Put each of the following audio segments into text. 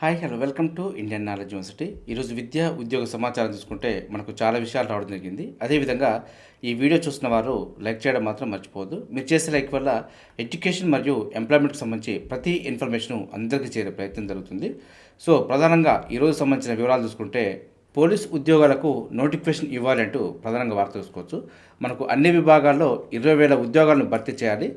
Hi hello welcome to Indian knowledge university. ఈరోజు విద్య ఉద్యోగ సమాచారం చూసుకుంటే మనకు చాలా విషయాలు రావడం జరిగింది. అదేవిధంగా ఈ వీడియో చూస్తున్న వారు లైక్ చేయడం మాత్రం మర్చిపోవద్దు. మీరు చేసే లైక్ వల్ల ఎడ్యుకేషన్ మరియు ఎంప్లాయ్మెంట్కి సంబంధించి ప్రతి ఇన్ఫర్మేషన్ అందరికీ చేరే ప్రయత్నం జరుగుతుంది. సో ప్రధానంగా ఈరోజు సంబంధించిన వివరాలు చూసుకుంటే పోలీస్ ఉద్యోగాలకు నోటిఫికేషన్ ఇవ్వాలంటూ ప్రధానంగా వార్త చూసుకోవచ్చు. మనకు అన్ని విభాగాల్లో ఇరవై వేల ఉద్యోగాలను భర్తీ చేయాలి.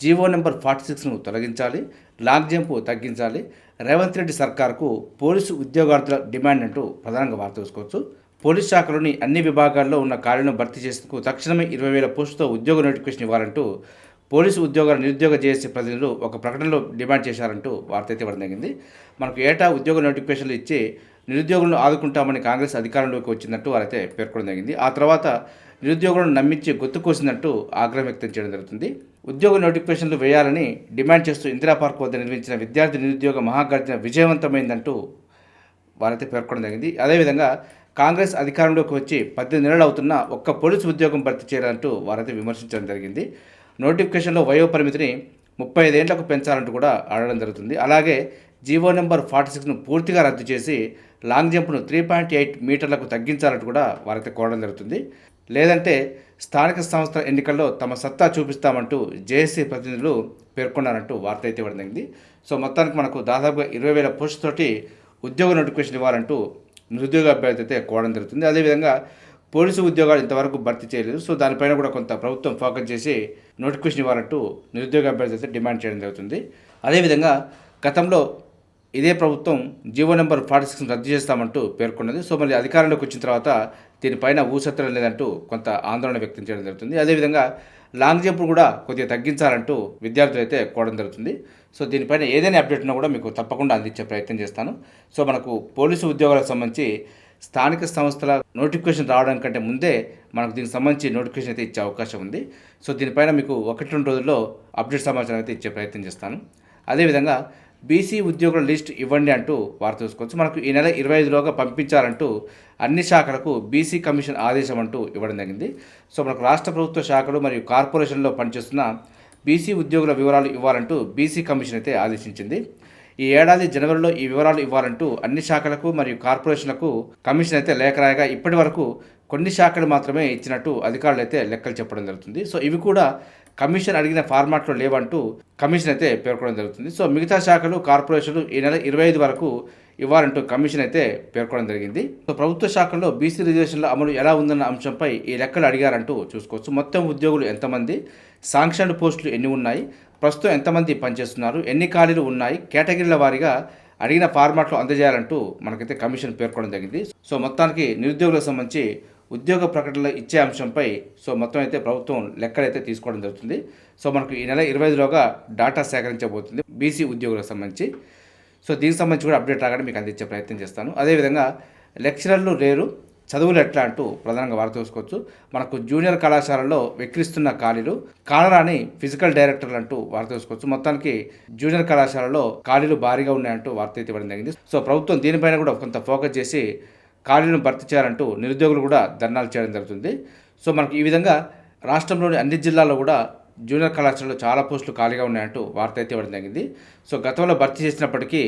జీవో నెంబర్ ఫార్టీ సిక్స్ను తొలగించాలి లాంగ్ జంప్ తగ్గించాలి. రేవంత్ రెడ్డి సర్కార్కు పోలీసు ఉద్యోగార్థుల డిమాండ్ అంటూ ప్రధానంగా వార్త చూసుకోవచ్చు పోలీస్ శాఖలోని అన్ని విభాగాల్లో ఉన్న ఖాళీలను భర్తీ చేసేందుకు తక్షణమే ఇరవై వేల పోస్టుతో ఉద్యోగ నోటిఫికేషన్ ఇవ్వాలంటూ పోలీసు ఉద్యోగాల నిరుద్యోగ జేఏసీ ప్రతినిధులు ఒక ప్రకటనలో డిమాండ్ చేశారంటూ వార్త అయితే ఇవ్వడం జరిగింది. మనకు ఏటా ఉద్యోగ నోటిఫికేషన్లు ఇచ్చి నిరుద్యోగులను ఆదుకుంటామని కాంగ్రెస్ అధికారంలోకి వచ్చిందంటూ వారైతే పేర్కొనడం జరిగింది. ఆ తర్వాత నిరుద్యోగులను నమ్మించి గుర్తుకోసిందంటూ ఆగ్రహం వ్యక్తం చేయడం జరుగుతుంది. ఉద్యోగ నోటిఫికేషన్లు వేయాలని డిమాండ్ చేస్తూ ఇందిరా పార్క్ వద్ద నిర్మించిన విద్యార్థి నిరుద్యోగ మహాగర్జన విజయవంతమైందంటూ వారైతే పేర్కొనడం జరిగింది. అదేవిధంగా కాంగ్రెస్ అధికారంలోకి వచ్చి పద్దెనిమిది నెలలు అవుతున్న ఒక్క పోలీసు ఉద్యోగం భర్తీ చేయాలంటూ వారైతే విమర్శించడం జరిగింది. నోటిఫికేషన్లో వయో పరిమితిని ముప్పై ఐదేళ్ళకు పెంచాలంటూ కూడా అడగడం జరుగుతుంది. అలాగే జీవో నెంబర్ ఫార్టీ సిక్స్ను పూర్తిగా రద్దు చేసి లాంగ్ జంప్ను త్రీ పాయింట్ ఎయిట్ మీటర్లకు తగ్గించాలంటూ కూడా వారైతే కోరడం జరుగుతుంది. లేదంటే స్థానిక సంస్థల ఎన్నికల్లో తమ సత్తా చూపిస్తామంటూ జేఏసీ ప్రతినిధులు పేర్కొన్నారంటూ వార్త అయితే ఇవ్వడం జరిగింది. సో మొత్తానికి మనకు దాదాపుగా ఇరవై వేల పోస్ట్ తోటి ఉద్యోగ నోటిఫికేషన్ ఇవ్వాలంటూ నిరుద్యోగ అభ్యర్థి అయితే కోవడం జరుగుతుంది. అదేవిధంగా పోలీసు ఉద్యోగాలు ఇంతవరకు భర్తీ చేయలేదు. సో దానిపైన కూడా కొంత ప్రభుత్వం ఫోకస్ చేసి నోటిఫికేషన్ ఇవ్వాలంటూ నిరుద్యోగ అభ్యర్థి అయితే డిమాండ్ చేయడం జరుగుతుంది. అదేవిధంగా గతంలో ఇదే ప్రభుత్వం జీవో నెంబర్ ఫార్టీ సిక్స్ రద్దు చేస్తామంటూ పేర్కొన్నది. సో మళ్ళీ అధికారంలోకి వచ్చిన తర్వాత దీనిపైన ఊసెత్తడం లేదంటూ కొంత ఆందోళన వ్యక్తం చేయడం జరుగుతుంది. అదేవిధంగా లాంగ్ జంప్ కూడా కొద్దిగా తగ్గించాలంటూ విద్యార్థులు అయితే కోవడం జరుగుతుంది. సో దీనిపైన ఏదైనా అప్డేట్ ఉన్నా కూడా మీకు తప్పకుండా అందించే ప్రయత్నం చేస్తాను. సో మనకు పోలీసు ఉద్యోగాలకు సంబంధించి స్థానిక సంస్థల నోటిఫికేషన్ రావడం కంటే ముందే మనకు దీనికి సంబంధించి నోటిఫికేషన్ అయితే ఇచ్చే అవకాశం ఉంది. సో దీనిపైన మీకు ఒకటి రెండు రోజుల్లో అప్డేట్ సమాచారం అయితే ఇచ్చే ప్రయత్నం చేస్తాను. అదేవిధంగా బీసీ ఉద్యోగుల లిస్ట్ ఇవ్వండి అంటూ వార్త చూసుకోవచ్చు మనకు ఈ నెల ఇరవై ఐదులోగా పంపించాలంటూ అన్ని శాఖలకు బీసీ కమిషన్ ఆదేశం అంటూ ఇవ్వడం జరిగింది. సో మనకు రాష్ట్ర ప్రభుత్వ శాఖలు మరియు కార్పొరేషన్లో పనిచేస్తున్న బీసీ ఉద్యోగుల వివరాలు ఇవ్వాలంటూ బీసీ కమిషన్ అయితే ఆదేశించింది. ఈ ఏడాది జనవరిలో ఈ వివరాలు ఇవ్వాలంటూ అన్ని శాఖలకు మరియు కార్పొరేషన్లకు కమిషన్ అయితే లేఖ రాయగా ఇప్పటి వరకు కొన్ని శాఖలు మాత్రమే ఇచ్చినట్టు అధికారులు అయితే లెక్కలు చెప్పడం జరుగుతుంది. సో ఇవి కూడా కమిషన్ అడిగిన ఫార్మాట్లో లేవంటూ కమిషన్ అయితే పేర్కొనడం జరుగుతుంది. సో మిగతా శాఖలు కార్పొరేషన్లు ఈ నెల ఇరవై ఐదు వరకు ఇవ్వాలంటూ కమిషన్ అయితే పేర్కొనడం జరిగింది. సో ప్రభుత్వ శాఖల్లో బీసీ రిజర్వేషన్ల అమలు ఎలా ఉందన్న అంశంపై ఈ లెక్కలు అడిగారంటూ చూసుకోవచ్చు. మొత్తం ఉద్యోగులు ఎంతమంది? సాంక్షన్ పోస్టులు ఎన్ని ఉన్నాయి? ప్రస్తుతం ఎంతమంది పనిచేస్తున్నారు? ఎన్ని ఖాళీలు ఉన్నాయి? కేటగిరీల వారీగా అడిగిన ఫార్మాట్లో అందజేయాలంటూ మనకైతే కమిషన్ పేర్కొనడం జరిగింది. సో మొత్తానికి నిరుద్యోగులకు సంబంధించి ఉద్యోగ ప్రకటనలు ఇచ్చే అంశంపై సో మొత్తం అయితే ప్రభుత్వం లెక్కలైతే తీసుకోవడం జరుగుతుంది. సో మనకు ఈ నెల ఇరవై ఐదులోగా డాటా సేకరించబోతుంది బీసీ ఉద్యోగులకు సంబంధించి. సో దీనికి సంబంధించి కూడా అప్డేట్ రాగానే మీకు అందించే ప్రయత్నం చేస్తాను. అదేవిధంగా లెక్చరర్లు లేరు చదువులు ఎట్లా అంటూ ప్రధానంగా వార్త చూసుకోవచ్చు. మనకు జూనియర్ కళాశాలలో వెక్కిరిస్తున్న ఖాళీలు కాలరాని ఫిజికల్ డైరెక్టర్లు అంటూ వార్త చూసుకోవచ్చు. మొత్తానికి జూనియర్ కళాశాలలో ఖాళీలు భారీగా ఉన్నాయంటూ వార్త అయితే ఇవ్వడం జరిగింది. సో ప్రభుత్వం దీనిపైన కూడా కొంత ఫోకస్ చేసి ఖాళీలను భర్తీ చేయాలంటూ నిరుద్యోగులు కూడా ధర్నాలు చేయడం జరుగుతుంది. సో మనకు ఈ విధంగా రాష్ట్రంలోని అన్ని జిల్లాల్లో కూడా జూనియర్ కళాశాలలో చాలా పోస్టులు ఖాళీగా ఉన్నాయంటూ వార్త అయితే ఇవ్వడం జరిగింది. సో గతంలో భర్తీ చేసినప్పటికీ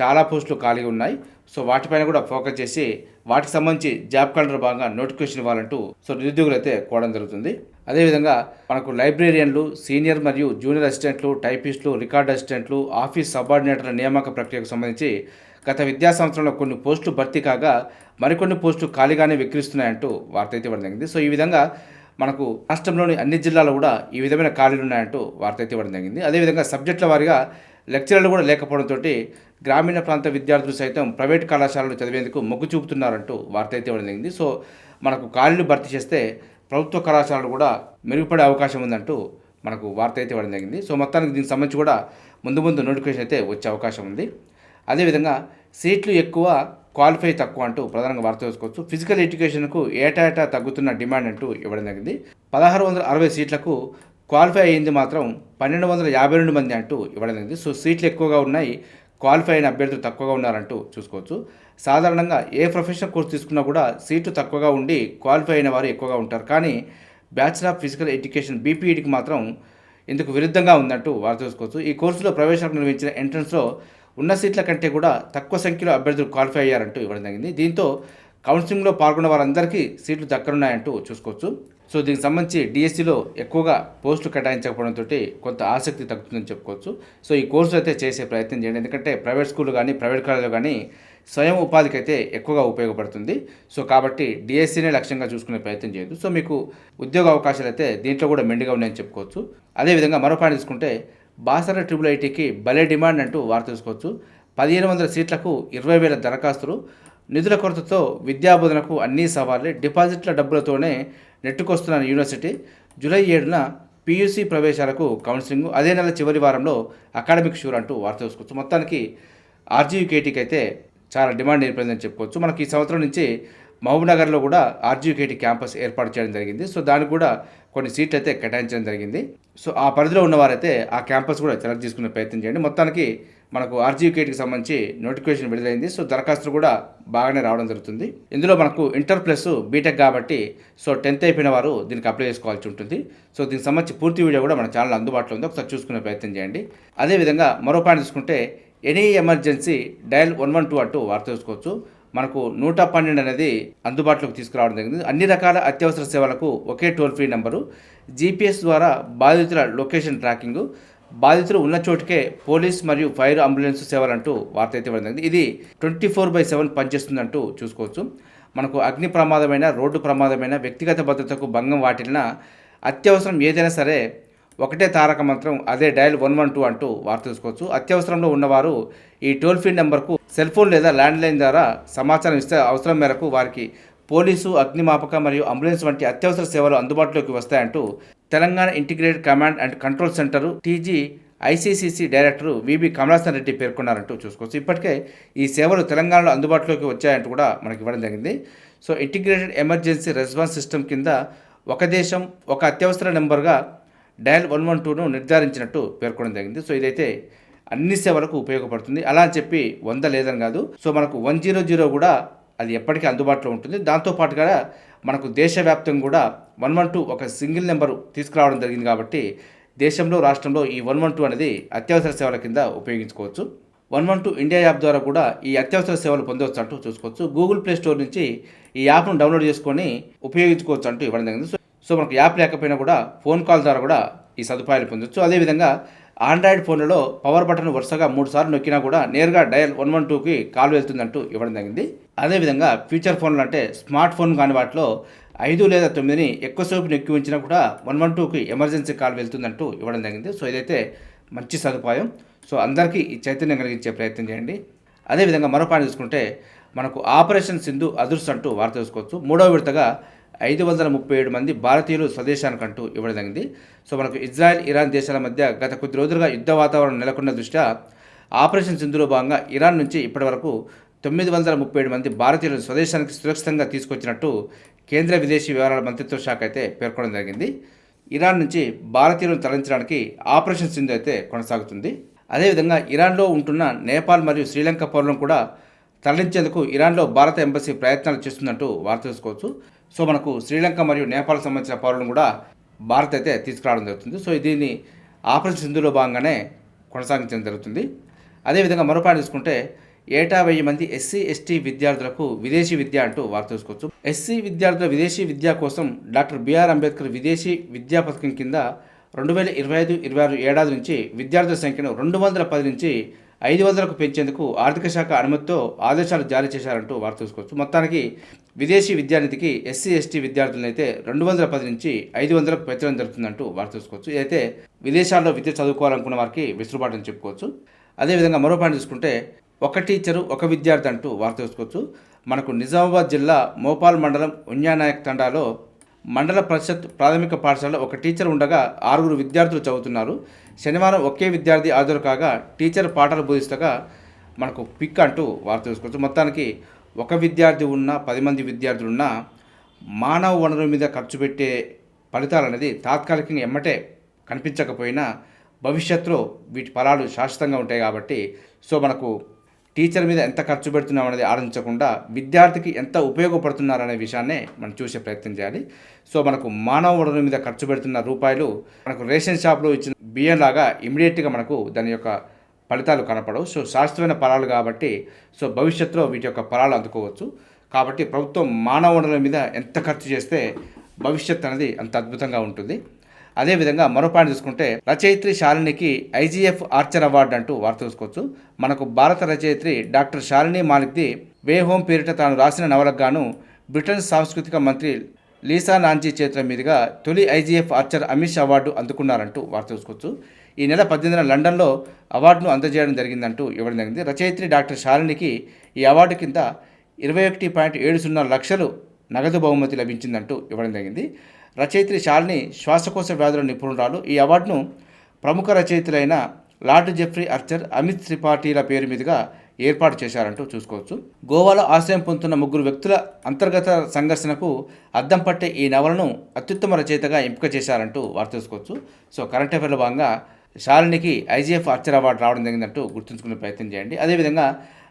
చాలా పోస్టులు ఖాళీగా ఉన్నాయి. సో వాటిపైన కూడా ఫోకస్ చేసి వాటికి సంబంధించి జాబ్ క్యాలెండర్ భాగంగా నోటిఫికేషన్ ఇవ్వాలంటూ సో నిరుద్యోగులు అయితే కోవడం జరుగుతుంది. అదేవిధంగా మనకు లైబ్రేరియన్లు సీనియర్ మరియు జూనియర్ అసిస్టెంట్లు టైపిస్టులు రికార్డ్ అసిస్టెంట్లు ఆఫీస్ సబార్డినేటర్ల నియామక ప్రక్రియకు సంబంధించి గత విద్యా సంవత్సరంలో కొన్ని పోస్టులు భర్తీ కాగా మరికొన్ని పోస్టులు ఖాళీగానే విక్రిస్తున్నాయంటూ వార్త అయితే ఇవ్వడం జరిగింది. సో ఈ విధంగా మనకు రాష్ట్రంలోని అన్ని జిల్లాలు కూడా ఈ విధమైన ఖాళీలు ఉన్నాయంటూ వార్త అయితే ఇవ్వడం జరిగింది. అదేవిధంగా సబ్జెక్టుల వారీగా లెక్చరర్లు కూడా లేకపోవడంతో గ్రామీణ ప్రాంత విద్యార్థులు సైతం ప్రైవేట్ కళాశాలలు చదివేందుకు మొగ్గు చూపుతున్నారంటూ వార్త అయితే ఇవ్వడం జరిగింది. సో మనకు ఖాళీలు భర్తీ చేస్తే ప్రభుత్వ కళాశాలలు కూడా మెరుగుపడే అవకాశం ఉందంటూ మనకు వార్త అయితే ఇవ్వడం జరిగింది. సో మొత్తానికి దీనికి సంబంధించి కూడా ముందు ముందు నోటిఫికేషన్ అయితే వచ్చే అవకాశం ఉంది. అదేవిధంగా సీట్లు ఎక్కువ క్వాలిఫై తక్కువ అంటూ ప్రధానంగా వార్త చేసుకోవచ్చు ఫిజికల్ ఎడ్యుకేషన్కు ఏటా ఏటా తగ్గుతున్న డిమాండ్ అంటూ ఇవ్వడం జరిగింది. పదహారు వందల అరవై సీట్లకు క్వాలిఫై అయ్యింది మాత్రం పన్నెండు వందల యాభై రెండు మంది అంటూ ఇవ్వడం జరిగింది. సో సీట్లు ఎక్కువగా ఉన్నాయి క్వాలిఫై అయిన అభ్యర్థులు తక్కువగా ఉన్నారంటూ చూసుకోవచ్చు. సాధారణంగా ఏ ప్రొఫెషనల్ కోర్స్ తీసుకున్నా కూడా సీట్లు తక్కువగా ఉండి క్వాలిఫై అయిన వారు ఎక్కువగా ఉంటారు. కానీ బ్యాచిలర్ ఆఫ్ ఫిజికల్ ఎడ్యుకేషన్ బీపీఈడికి మాత్రం ఇందుకు విరుద్ధంగా ఉందంటూ వారు చూసుకోవచ్చు ఈ కోర్సులో ప్రవేశాలకు నిర్వహించిన ఎంట్రన్స్లో ఉన్న సీట్ల కంటే కూడా తక్కువ సంఖ్యలో అభ్యర్థులు క్వాలిఫై అయ్యారంటూ ఇవ్వడం జరిగింది. దీంతో కౌన్సిలింగ్లో పాల్గొన్న వారందరికీ సీట్లు దక్కనున్నాయంటూ చూసుకోవచ్చు. సో దీనికి సంబంధించి డిఎస్సిలో ఎక్కువగా పోస్టులు కేటాయించకపోవడంతో కొంత ఆసక్తి తగ్గుతుందని చెప్పుకోవచ్చు. సో ఈ కోర్సు అయితే చేసే ప్రయత్నం చేయండి. ఎందుకంటే ప్రైవేట్ స్కూల్ కానీ ప్రైవేట్ కాలేజీలో కానీ స్వయం ఉపాధికి అయితే ఎక్కువగా ఉపయోగపడుతుంది. సో కాబట్టి డిఎస్సీనే లక్ష్యంగా చూసుకునే ప్రయత్నం చేయదు సో మీకు ఉద్యోగ అవకాశాలు అయితే దీంట్లో కూడా మెండుగా ఉన్నాయని చెప్పుకోవచ్చు. అదేవిధంగా మరో పాయింట్ తీసుకుంటే బాసర ట్రిపుల్ ఐటీకి భలే డిమాండ్ అంటూ వార్త తీసుకోవచ్చు పదిహేను వందల సీట్లకు ఇరవై వేల దరఖాస్తులు. నిధుల కొరతతో విద్యాబోధనకు అన్ని సవాళ్ళే డిపాజిట్ల డబ్బులతోనే నెట్టుకొస్తున్న యూనివర్సిటీ. జూలై ఏడున పీయూసీ ప్రవేశాలకు కౌన్సిలింగ్. అదే నెల చివరి వారంలో అకాడమిక్ షూర్ అంటూ వార్త చూసుకోవచ్చు మొత్తానికి ఆర్జీయూకేటీకి అయితే చాలా డిమాండ్ ఏర్పడిందని చెప్పుకోవచ్చు. మనకి ఈ సంవత్సరం నుంచి మహబూబ్నగర్లో కూడా ఆర్జీయూకేటీ క్యాంపస్ ఏర్పాటు చేయడం జరిగింది. సో దానికి కూడా కొన్ని సీట్లు అయితే కేటాయించడం జరిగింది. సో ఆ పరిధిలో ఉన్నవారైతే ఆ క్యాంపస్ కూడా సెలెక్ట్ చేసుకునే ప్రయత్నం చేయండి. మొత్తానికి మనకు ఆర్జీయూకేటీకి సంబంధించి నోటిఫికేషన్ విడుదలైంది. సో దరఖాస్తులు కూడా బాగానే రావడం జరుగుతుంది. ఇందులో మనకు ఇంటర్ ప్లస్ బీటెక్ కాబట్టి సో టెన్త్ అయిపోయిన వారు దీనికి అప్లై చేసుకోవాల్సి ఉంటుంది. సో దీనికి సంబంధించి పూర్తి వీడియో కూడా మన ఛానల్ అందుబాటులో ఉంది. ఒకసారి చూసుకునే ప్రయత్నం చేయండి. అదేవిధంగా మరో పాయింట్ చూసుకుంటే any emergency dial one one two అంటూ వార్త చూసుకోవచ్చు మనకు నూట పన్నెండు అనేది అందుబాటులోకి తీసుకురావడం జరిగింది. అన్ని రకాల అత్యవసర సేవలకు ఒకే టోల్ ఫ్రీ నెంబరు. జీపీఎస్ ద్వారా బాధితుల లొకేషన్ ట్రాకింగ్. బాధితులు ఉన్న చోటుకే పోలీస్ మరియు ఫైర్ అంబులెన్స్ సేవలంటూ వార్త అయితే ఇవ్వడం జరిగింది. ఇది ట్వంటీ ఫోర్ బై సెవెన్ పనిచేస్తుందంటూ చూసుకోవచ్చు. మనకు అగ్ని ప్రమాదమైన రోడ్డు ప్రమాదమైన వ్యక్తిగత భద్రతకు భంగం వాటిల్న అత్యవసరం ఏదైనా సరే ఒకటే తారక మంత్రం అదే డయల్ వన్ వన్ టూ అంటూ వార్త చూసుకోవచ్చు. అత్యవసరంలో ఉన్నవారు ఈ టోల్ ఫ్రీ నెంబర్కు సెల్ ఫోన్ లేదా ల్యాండ్లైన్ ద్వారా సమాచారం ఇస్తే అవసరం మేరకు వారికి పోలీసు అగ్నిమాపక మరియు అంబులెన్స్ వంటి అత్యవసర సేవలు అందుబాటులోకి వస్తాయంటూ Telangana integrated command and control centre TG ICCC director VB Kamalasan Reddy పేర్కొన్నారంటూ చూసుకోవచ్చు. ఇప్పటికే ఈ సేవలు తెలంగాణలో అందుబాటులోకి వచ్చాయంటూ కూడా మనకి ఇవ్వడం జరిగింది. So integrated emergency response system కింద ఒక దేశం ఒక అత్యవసర నెంబర్గా డయల్ వన్ వన్ టూను నిర్ధారించినట్టు పేర్కొనడం జరిగింది. సో ఇదైతే అన్ని సేవలకు ఉపయోగపడుతుంది. అలా అని చెప్పి వంద లేదని కాదు. సో మనకు వన్ జీరో జీరో కూడా అది ఎప్పటికీ అందుబాటులో ఉంటుంది. దాంతోపాటుగా మనకు దేశవ్యాప్తంగా కూడా వన్ వన్ టూ ఒక సింగిల్ నెంబరు తీసుకురావడం జరిగింది కాబట్టి దేశంలో రాష్ట్రంలో ఈ వన్ వన్ టూ అనేది అత్యవసర సేవల కింద ఉపయోగించుకోవచ్చు. One one two India app ద్వారా కూడా ఈ అత్యవసర సేవలు పొందవచ్చు అంటూ చూసుకోవచ్చు. గూగుల్ ప్లే స్టోర్ నుంచి ఈ యాప్ను డౌన్లోడ్ చేసుకొని ఉపయోగించుకోవచ్చు అంటూ ఇవ్వడం జరిగింది. సో మనకు యాప్ లేకపోయినా కూడా ఫోన్ కాల్ ద్వారా కూడా ఈ సదుపాయాలు పొందొచ్చు. అదేవిధంగా ఆండ్రాయిడ్ ఫోన్లలో పవర్ బటన్ వరుసగా మూడుసార్లు నొక్కినా కూడా నేరుగా డయల్ వన్ వన్ టూకి కాల్ వెళ్తుందంటూ ఇవ్వడం జరిగింది. అదేవిధంగా ఫీచర్ ఫోన్లు అంటే స్మార్ట్ ఫోన్ కాని వాటిలో ఐదు లేదా తొమ్మిదిని ఎక్కువసేపు నొక్కి ఉంచినా కూడా వన్ వన్ టూకి ఎమర్జెన్సీ కాల్ వెళ్తుందంటూ ఇవ్వడం జరిగింది. సో ఇదైతే మంచి సదుపాయం. సో అందరికీ ఈ చైతన్యం కలిగించే ప్రయత్నం చేయండి. అదేవిధంగా మరో పాయింట్ చూసుకుంటే మనకు ఆపరేషన్ సింధు అదృష్టం అంటూ వార్త చూసుకోవచ్చు. మూడవ విడతగా ఐదు వందల ముప్పై ఏడు మంది భారతీయులు స్వదేశానికంటూ ఇవ్వడం జరిగింది. సో మనకు ఇజ్రాయెల్ ఇరాన్ దేశాల మధ్య గత కొద్ది రోజులుగా యుద్ధ వాతావరణం నెలకొన్న దృష్ట్యా ఆపరేషన్ సింధులో భాగంగా ఇరాన్ నుంచి ఇప్పటివరకు తొమ్మిది వందల ముప్పై ఏడు మంది భారతీయులను స్వదేశానికి సురక్షితంగా తీసుకొచ్చినట్టు కేంద్ర విదేశీ వ్యవహారాల మంత్రిత్వ శాఖ అయితే పేర్కొనడం జరిగింది. ఇరాన్ నుంచి భారతీయులను తరలించడానికి ఆపరేషన్ సింధు అయితే కొనసాగుతుంది. అదేవిధంగా ఇరాన్లో ఉంటున్న నేపాల్ మరియు శ్రీలంక పౌరులను కూడా తరలించేందుకు ఇరాన్లో భారత ఎంబసీ ప్రయత్నాలు చేస్తుందంటూ వార్త తెలుసుకోవచ్చు. సో మనకు శ్రీలంక మరియు నేపాల్ సంబంధించిన పౌరులను కూడా భారత్ అయితే తీసుకురావడం జరుగుతుంది. సో దీన్ని ఆపరేషన్ సింధులో భాగంగానే కొనసాగించడం జరుగుతుంది. అదేవిధంగా మరో పాయింట్ తీసుకుంటే ఏటా వెయ్యి మంది ఎస్సీ ఎస్టీ విద్యార్థులకు విదేశీ విద్య అంటూ వార్త చూసుకోవచ్చు ఎస్సీ విద్యార్థుల విదేశీ విద్య కోసం డాక్టర్ బిఆర్ అంబేద్కర్ విదేశీ విద్యా పథకం కింద రెండు వేల ఇరవై ఐదు ఇరవై ఆరు ఏడాది నుంచి విద్యార్థుల సంఖ్యను రెండు వందల పది నుంచి ఐదు వందలకు పెంచేందుకు ఆర్థిక శాఖ అనుమతితో ఆదేశాలు జారీ చేశారంటూ వార్త చూసుకోవచ్చు మొత్తానికి విదేశీ విద్యానిధికి ఎస్సీ ఎస్టీ విద్యార్థులను అయితే రెండు వందల పది నుంచి ఐదు వందలకు పెంచడం జరుగుతుందంటూ వారు చూసుకోవచ్చు అయితే విదేశాల్లో విద్య చదువుకోవాలనుకున్న వారికి వెసులుబాటు అని చెప్పుకోవచ్చు. అదేవిధంగా మరో పాయింట్ చూసుకుంటే ఒక టీచరు ఒక విద్యార్థి అంటూ వార్త చూసుకోవచ్చు మనకు నిజామాబాద్ జిల్లా మోపాల్ మండలం ఉన్యానాయక్ తండాలో మండల పరిషత్ ప్రాథమిక పాఠశాలలో ఒక టీచర్ ఉండగా ఆరుగురు విద్యార్థులు చదువుతున్నారు. శనివారం ఒకే విద్యార్థి హాజరు కాగా టీచర్ పాఠాలు బోధిస్తగా మనకు పిక్ అంటూ వార్త చూసుకోవచ్చు మొత్తానికి ఒక విద్యార్థి ఉన్న పది మంది విద్యార్థులు ఉన్న మానవ వనరుల మీద ఖర్చు పెట్టే ఫలితాలు అనేది తాత్కాలికంగా ఎమ్మటే కనిపించకపోయినా భవిష్యత్తులో వీటి ఫలాలు శాశ్వతంగా ఉంటాయి కాబట్టి సో మనకు టీచర్ మీద ఎంత ఖర్చు పెడుతున్నాం అనేది ఆలోచించకుండా విద్యార్థికి ఎంత ఉపయోగపడుతున్నారనే విషయాన్నే మనం చూసే ప్రయత్నం చేయాలి. సో మనకు మానవ వనరుల మీద ఖర్చు పెడుతున్న రూపాయలు మనకు రేషన్ షాప్లో ఇచ్చిన బియ్యం లాగా ఇమీడియట్గా మనకు దాని యొక్క ఫలితాలు కనపడవు. సో శాశ్వతమైన ఫలాలు కాబట్టి సో భవిష్యత్తులో వీటి యొక్క ఫలాలు అందుకోవచ్చు. కాబట్టి ప్రభుత్వం మానవ వనరుల మీద ఎంత ఖర్చు చేస్తే భవిష్యత్ అనేది అంత అద్భుతంగా ఉంటుంది. అదేవిధంగా మరో పాయింట్ చూసుకుంటే రచయిత్రి శాలినికి ఐజీఎఫ్ ఆర్చర్ అవార్డు అంటూ వార్త చూసుకోవచ్చు. మనకు భారత రచయిత్రి doctor Shalini Malik the way home పేరిట తాను రాసిన నవలకు గాను బ్రిటన్ సాంస్కృతిక మంత్రి లీసా నాంజీ చేతుల మీదుగా తొలి ఐజీఎఫ్ ఆర్చర్ అమిష్ అవార్డు అందుకున్నారంటూ వార్త చూసుకోవచ్చు. ఈ నెల పద్దెనిమిదిన లండన్లో అవార్డును అందజేయడం జరిగిందంటూ ఇవ్వడం జరిగింది. రచయిత్రి డాక్టర్ శాలినికి ఈ అవార్డు కింద ఇరవై ఒకటి పాయింట్ ఏడు సున్నా లక్షలు నగదు బహుమతి లభించిందంటూ ఇవ్వడం జరిగింది. రచయిత్రి శాలిని శ్వాసకోశ వ్యాధుల నిపుణురాలు. ఈ అవార్డును ప్రముఖ రచయితలైన లార్డ్ జెఫ్రీ అర్చర్ అమిత్ త్రిపాఠీల పేరు మీదుగా ఏర్పాటు చేశారంటూ చూసుకోవచ్చు. గోవాలో ఆశ్రయం పొందుతున్న ముగ్గురు వ్యక్తుల అంతర్గత సంఘర్షణకు అద్దం పట్టే ఈ నవలను అత్యుత్తమ రచయితగా ఎంపిక చేశారంటూ వార్త తెలుసుకోవచ్చు. సో కరెంట్ అఫైర్లో భాగంగా శాలినికి ఐజీఎఫ్ ఆర్చర్ అవార్డు రావడం జరిగిందంటూ గుర్తుంచుకునే ప్రయత్నం చేయండి. అదేవిధంగా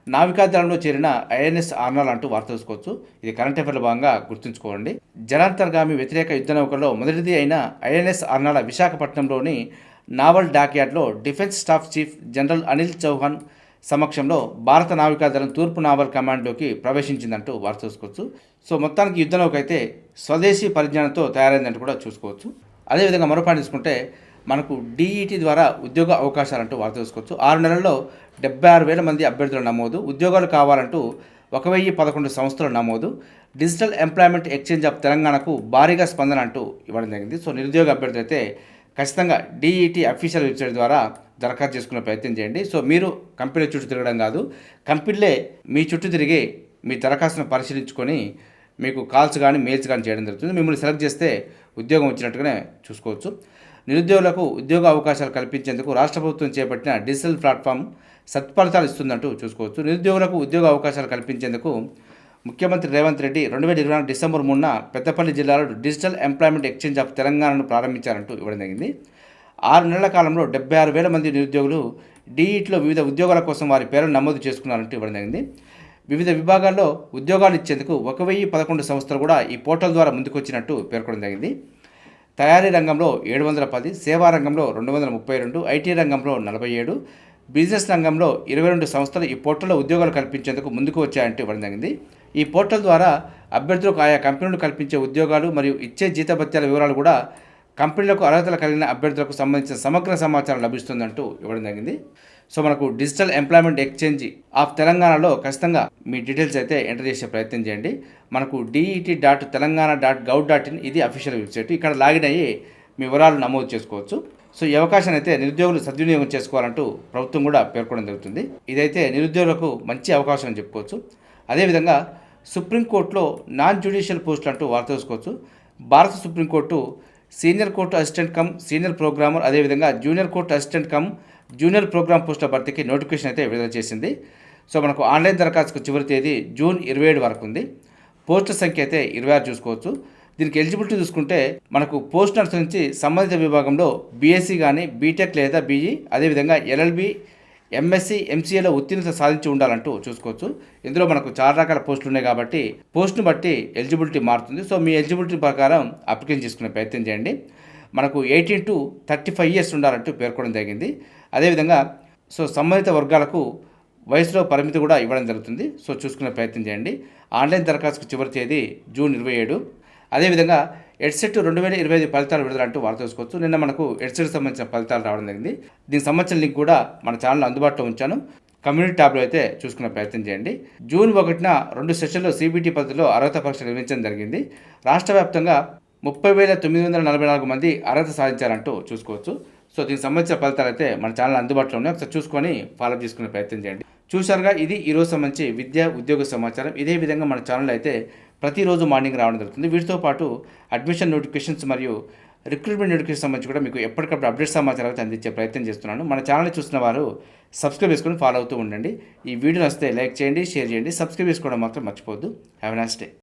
నావికాదళంలో చేరిన ఐఎన్ఎస్ ఆర్నాల్ అంటూ వార్త చూసుకోవచ్చు ఇది కరెంట్ అఫైర్లో భాగంగా గుర్తుంచుకోండి. జలాంతర్గామి వ్యతిరేక యుద్ధ నౌకల్లో మొదటిది అయిన ఐఎన్ఎస్ ఆర్నాల విశాఖపట్నంలోని naval డాక్యార్డ్లో defence staff chief general Anil Chauhan సమక్షంలో భారత నావికాదళం తూర్పు నావల్ కమాండ్లోకి ప్రవేశించిందంటూ వార్త చూసుకోవచ్చు సో మొత్తానికి యుద్ధ నౌక అయితే స్వదేశీ పరిజ్ఞానంతో తయారైందంటూ కూడా చూసుకోవచ్చు. అదేవిధంగా మరో పాయింట్ తీసుకుంటే మనకు డిఈటి ద్వారా ఉద్యోగ అవకాశాలంటూ వార్త చూసుకోవచ్చు ఆరు నెలల్లో డెబ్బై ఆరు వేల మంది అభ్యర్థుల నమోదు. ఉద్యోగాలు కావాలంటూ ఒక వెయ్యి పదకొండు సంస్థల నమోదు. డిజిటల్ ఎంప్లాయ్మెంట్ ఎక్స్చేంజ్ ఆఫ్ తెలంగాణకు భారీగా స్పందన అంటూ ఇవ్వడం జరిగింది. సో నిరుద్యోగ అభ్యర్థులు అయితే ఖచ్చితంగా డిఈటి అఫీషియల్ వెబ్సైట్ ద్వారా దరఖాస్తు చేసుకునే ప్రయత్నం చేయండి. సో మీరు కంపెనీ చుట్టూ తిరగడం కాదు. కంపెనీలే మీ చుట్టూ తిరిగి మీ దరఖాస్తును పరిశీలించుకొని మీకు కాల్స్ కానీ మెయిల్స్ కానీ చేయడం జరుగుతుంది. మిమ్మల్ని సెలెక్ట్ చేస్తే ఉద్యోగం వచ్చినట్టుగానే చూసుకోవచ్చు. నిరుద్యోగులకు ఉద్యోగ అవకాశాలు కల్పించేందుకు రాష్ట్ర ప్రభుత్వం చేపట్టిన డిజిటల్ ప్లాట్ఫామ్ సత్ఫలితాలు ఇస్తుందంటూ చూసుకోవచ్చు. నిరుద్యోగులకు ఉద్యోగ అవకాశాలు కల్పించేందుకు ముఖ్యమంత్రి రేవంత్ రెడ్డి రెండు వేల ఇరవై నాలుగు డిసెంబర్ మూడున పెద్దపల్లి జిల్లాలో డిజిటల్ ఎంప్లాయ్మెంట్ ఎక్స్చేంజ్ ఆఫ్ తెలంగాణను ప్రారంభించారంటూ ఇవ్వడం జరిగింది. ఆరు నెలల కాలంలో డెబ్బై ఆరు వేల మంది నిరుద్యోగులు డీఈట్లో వివిధ ఉద్యోగాల కోసం వారి పేర్లను నమోదు చేసుకున్నారంటూ ఇవ్వడం జరిగింది. వివిధ విభాగాల్లో ఉద్యోగాలు ఇచ్చేందుకు ఒక వెయ్యి పదకొండు సంస్థలు కూడా ఈ పోర్టల్ ద్వారా ముందుకొచ్చినట్టు పేర్కొనడం జరిగింది. తయారీ రంగంలో ఏడు వందల పది సేవా రంగంలో రెండు వందల ముప్పై రెండు ఐటీ రంగంలో నలభై ఏడు బిజినెస్ రంగంలో ఇరవై రెండు సంస్థలు ఈ పోర్టల్లో ఉద్యోగాలు కల్పించేందుకు ముందుకు వచ్చాయంటూ ఇవ్వడం జరిగింది. ఈ పోర్టల్ ద్వారా అభ్యర్థులకు ఆయా కంపెనీలు కల్పించే ఉద్యోగాలు మరియు ఇచ్చే జీతభత్యాల వివరాలు కూడా కంపెనీలకు అర్హతలు కలిగిన అభ్యర్థులకు సంబంధించిన సమగ్ర సమాచారం లభిస్తుందంటూ ఇవ్వడం జరిగింది. సో మనకు డిజిటల్ ఎంప్లాయ్మెంట్ ఎక్స్చేంజ్ ఆఫ్ తెలంగాణలో ఖచ్చితంగా మీ డీటెయిల్స్ అయితే ఎంటర్ చేసే ప్రయత్నం చేయండి. మనకు DET dot Telangana dot gov dot in ఇది అఫీషియల్ వెబ్సైట్ ఇక్కడ లాగిన్ అయ్యి మీ వివరాలు నమోదు చేసుకోవచ్చు. సో ఈ అవకాశాన్ని అయితే నిరుద్యోగులు సద్వినియోగం చేసుకోవాలంటూ ప్రభుత్వం కూడా పేర్కొనడం జరుగుతుంది. ఇదైతే నిరుద్యోగులకు మంచి అవకాశం అని చెప్పుకోవచ్చు. అదేవిధంగా సుప్రీంకోర్టులో నాన్ జ్యుడిషియల్ పోస్టులు అంటూ వార్త చూసుకోవచ్చు భారత supreme court senior court assistant cum senior programmer అదేవిధంగా junior court assistant cum junior program పోస్టుల భర్తీకి నోటిఫికేషన్ అయితే విడుదల చేసింది. సో మనకు ఆన్లైన్ దరఖాస్తుకు చివరి తేదీ జూన్ ఇరవై ఏడు వరకు ఉంది. పోస్టుల సంఖ్య అయితే ఇరవై ఆరు చూసుకోవచ్చు. దీనికి ఎలిజిబిలిటీ చూసుకుంటే మనకు పోస్ట్ అనుసరించి నుంచి సంబంధిత విభాగంలో బీఎస్సీ కానీ బీటెక్ లేదా బీఈ అదేవిధంగా ఎల్ఎల్బి ఎంఎస్సి ఎంసీఏలో ఉత్తీర్ణత సాధించి ఉండాలంటూ చూసుకోవచ్చు. ఇందులో మనకు చాలా రకాల పోస్టులు ఉన్నాయి కాబట్టి పోస్టును బట్టి ఎలిజిబిలిటీ మారుతుంది. సో మీ ఎలిజిబిలిటీ ప్రకారం అప్లికేషన్ చేసుకునే ప్రయత్నం చేయండి. మనకు eighteen to thirty five years ఉండాలంటూ పేర్కొనడం జరిగింది. అదేవిధంగా సో సంబంధిత వర్గాలకు వయసులో పరిమితి కూడా ఇవ్వడం జరుగుతుంది. సో చూసుకునే ప్రయత్నం చేయండి. ఆన్లైన్ దరఖాస్తుకు చివరి తేదీ జూన్ ఇరవై ఏడు. అదేవిధంగా ఎడ్సెట్ రెండు వేల ఇరవై ఐదు ఫలితాలు విడుదల అంటూ వార్త చూసుకోవచ్చు నిన్న మనకు ఎడ్సెట్ సంబంధించిన ఫలితాలు రావడం జరిగింది. దీనికి సంబంధించిన లింక్ కూడా మన ఛానల్ అందుబాటులో ఉంచాను. కమ్యూనిటీ ట్యాబ్లో అయితే చూసుకునే ప్రయత్నం చేయండి. జూన్ ఒకటిన రెండు సెషన్లో సిబిటి పద్ధతిలో అర్హత పరీక్ష నిర్వహించడం జరిగింది. రాష్ట్ర వ్యాప్తంగా ముప్పై వేల తొమ్మిది వందల నలభై నాలుగు మంది అర్హత సాధించారంటూ చూసుకోవచ్చు. సో దీనికి సంబంధించిన ఫలితాలు అయితే మన ఛానల్ అందుబాటులో ఉన్నాయి. ఒకసారి చూసుకొని ఫాలో చేసుకునే ప్రయత్నం చేయండి. చూశారుగా ఇది ఈరోజు సంబంధించి విద్య ఉద్యోగ సమాచారం. ఇదే విధంగా మన ఛానల్ అయితే ప్రతిరోజు మార్నింగ్ రావడం జరుగుతుంది. వీటితో పాటు అడ్మిషన్ నోటిఫికేషన్స్ మరియు రిక్రూట్మెంట్ నోటిఫికేషన్ సంబంధించి కూడా మీకు ఎప్పటికప్పుడు అప్డేట్ సమాచారం అయితే అందించే ప్రయత్నం చేస్తున్నాను. మన ఛానల్ చూసిన వారు సబ్స్క్రైబ్ చేసుకొని ఫాలో అవుతూ ఉండండి. ఈ వీడియో వస్తే లైక్ చేయండి షేర్ చేయండి. సబ్స్క్రైబ్ చేసుకోవడం మాత్రం మర్చిపోవద్దు. Have నాస్ day